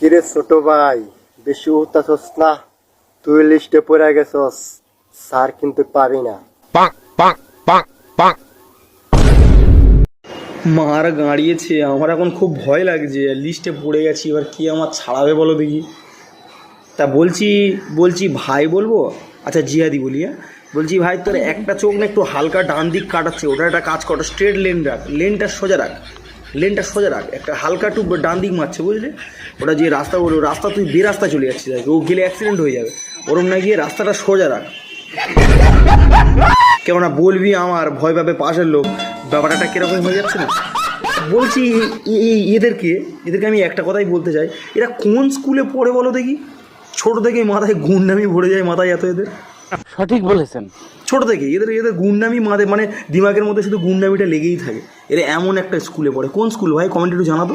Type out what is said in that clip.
কিরে ছোট ভাই বেশি উঠতাছস না? তুই লিস্টে পড়ে গেছস স্যার কিন্তু পাবি না. মার গাড়িয়েছে আমার এখন খুব ভয় লাগছে লিস্টে পড়ে গেছি এবার কি আমার ছাড়াবে বলো দেখি। তা বলছি বলছি ভাই বলব? আচ্ছা জিয়াদি বলি হ্যাঁ? বলছি ভাই তোর একটা চোখ না একটু হালকা ডান দিক কাটাচ্ছে ওটা একটা কাজ কর স্ট্রেট লেন রাখ লেনটা সোজা রাখ। লেনটা সোজা রাখ। একটা হালকা একটু ডান দিক মারছে বুঝলি? ওটা যে রাস্তা বলো রাস্তা তুই বে রাস্তা চলে যাচ্ছিস আর। ও গেলে অ্যাক্সিডেন্ট হয়ে যাবে। ওরম না গিয়ে রাস্তাটা সোজা রাখ। কেননা বলবি আমার ভয় পাবে পাশের লোক। ব্যাপারটা কীরকম হয়ে যাচ্ছে না? বলছি এই এদেরকে এদেরকে আমি একটা কথাই বলতে চাই। এরা কোন স্কুলে পড়ে বলো দেখি? ছোট থেকেই মাথায় গুন্ডামি ভরে যায় মাথায় এত এদের। সঠিক বলেছেন। ছোট থেকে এদের এদের গুন্ডামি মাথায় মানে দিমাগের মধ্যে শুধু গুন্ডামিটা লেগেই থাকে। এরা এমন একটা স্কুলে পড়ে। কোন স্কুল ভাই? কমেন্ট একটু জানাতো।